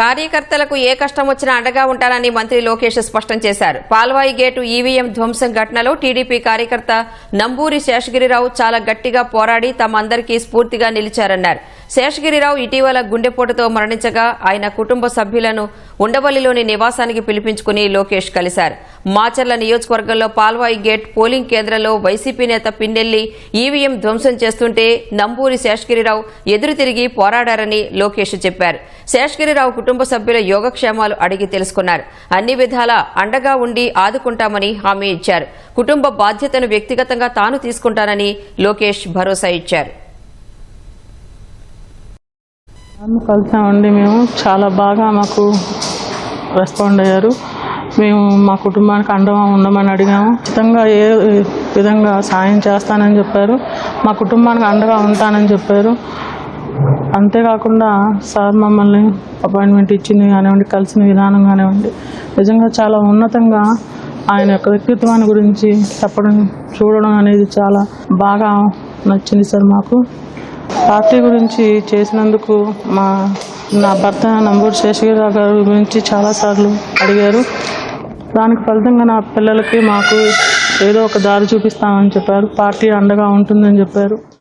కార్యకర్తలకు ఏ కష్టం వచ్చినా అండగా ఉంటానని మంత్రి లోకేష్ స్పష్టం చేశారు. పాల్వాయి గేటు ఈవీఎం ధ్వంసం ఘటనలో టీడీపీ కార్యకర్త నంబూరి శేషగిరిరావు చాలా గట్టిగా పోరాడి తమ అందరికీ స్ఫూర్తిగా నిలిచారన్నారు. శేషగిరిరావు ఇటీవల గుండెపోటుతో మరణించగా ఆయన కుటుంబ సభ్యులను ఉండవల్లిలోని నివాసానికి పిలిపించుకుని లోకేష్ కలిశారు. మాచర్ల నియోజకవర్గంలో పాల్వాయి గేట్ పోలింగ్ కేంద్రంలో వైసీపీ నేత పిన్నెల్లి ఈవీఎం ధ్వంసం చేస్తుంటే నంబూరి శేషగిరిరావు ఎదురు తిరిగి పోరాడారని లోకేష్ చెప్పారు. శేషగిరిరావు కుటుంబ కుటుంబ సభ్యుల యోగక్షేమాలు అడిగి తెలుసుకున్నారు. అన్ని విధాలా అండగా ఉండి ఆదుకుంటామని హామీ ఇచ్చారు. కుటుంబ బాధ్యతను వ్యక్తిగతంగా తాను తీసుకుంటానని లోకేష్ భరోసా ఇచ్చారు. కలిసామండి మేము. చాలా బాగా మాకు రెస్పాండ్ అయ్యారు. మేము మా కుటుంబానికి అండగా ఉండమని అడిగాము. ఖచ్చితంగా ఏ విధంగా సాయం చేస్తానని చెప్పారు. మా కుటుంబానికి అండగా ఉంటానని చెప్పారు. అంతేకాకుండా సార్ మమ్మల్ని అపాయింట్మెంట్ ఇచ్చింది కానివ్వండి కలిసిన విధానం కానివ్వండి. నిజంగా చాలా ఉన్నతంగా ఆయన యొక్క వ్యక్తిత్వాన్ని గురించి చెప్పడం చూడడం అనేది చాలా బాగా నచ్చింది సార్ మాకు. పార్టీ గురించి చేసినందుకు మా నా భర్త నంబూరు శేషగిరిరావు గారి గురించి చాలాసార్లు అడిగారు. దానికి ఫలితంగా నా పిల్లలకి మాకు ఏదో ఒక దారి చూపిస్తామని చెప్పారు. పార్టీ అండగా ఉంటుందని చెప్పారు.